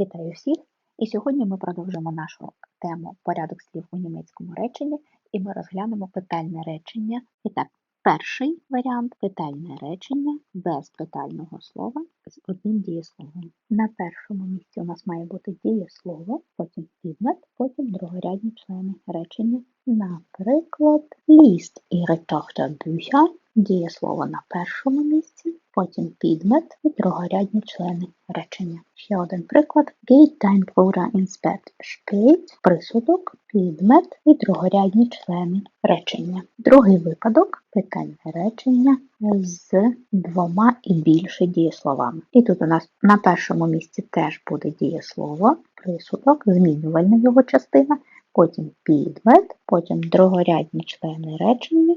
Вітаю всіх! І сьогодні ми продовжимо нашу тему порядок слів у німецькому реченні, і ми розглянемо питальне речення. І так, перший варіант питальне речення без питального слова з одним дієсловом. На першому місці у нас має бути дієслово, потім підмет, потім другорядні члени речення. Наприклад, ліст ihre Tochter Bücher, дієслово на першому місці, потім підмет і другорядні члени речення. Ще один приклад. Dein Bruder ins Bett присудок, підмет і другорядні члени речення. Другий випадок питальне речення з двома і більше дієсловами. І тут у нас на першому місці теж буде дієслово, присудок, змінювальна його частина, потім підмет, потім другорядні члени речення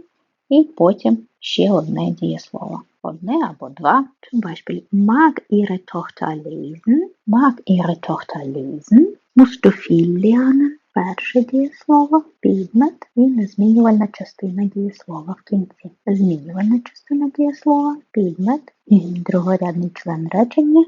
і потім ще одне дієслово. Одне або два. Zum Beispiel, mag ihre Tochter lesen? Mag ihre Tochter lesen? Musst du viel lernen? Перше дієслово, підмет і незмінювальна частина дієслова в кінці. Змінювальна частина дієслова, підмет, другорядний член речення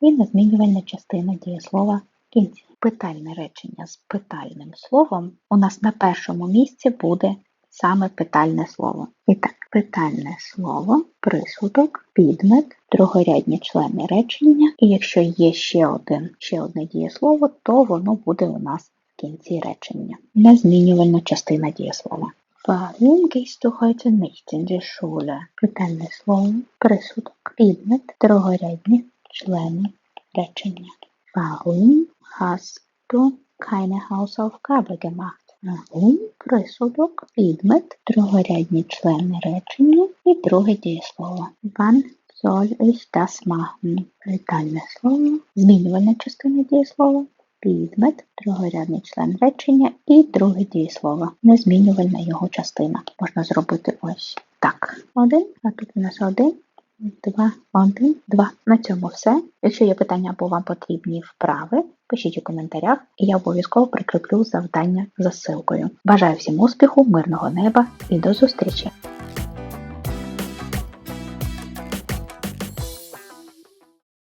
і незмінювальна частина дієслова в кінці. Питальне речення з питальним словом у нас на першому місці буде саме питальне слово. І так, питальне слово, присудок, підмет, другорядні члени речення. І якщо є ще один, ще одне дієслово, то воно буде у нас в кінці речення. Незмінювальна частина дієслова. Warum gehst du heute nicht in die Schule? Питальне слово, присудок, підмет, другорядні члени речення. Warum hast du keine Hausaufgabe gemacht? Warum присудок, підмет, другорядні члени речення і друге дієслово. Wann soll ich das machen? Питальне слово, змінювальна частина дієслова, підмет, другорядний член речення і друге дієслово, незмінювальна його частина. Можна зробити ось так. Один, а тут у нас один, два, один, два. На цьому все. Якщо є питання або вам потрібні вправи, пишіть у коментарях, і я обов'язково прикріплю завдання за ссылкою. Бажаю всім успіху, мирного неба і до зустрічі!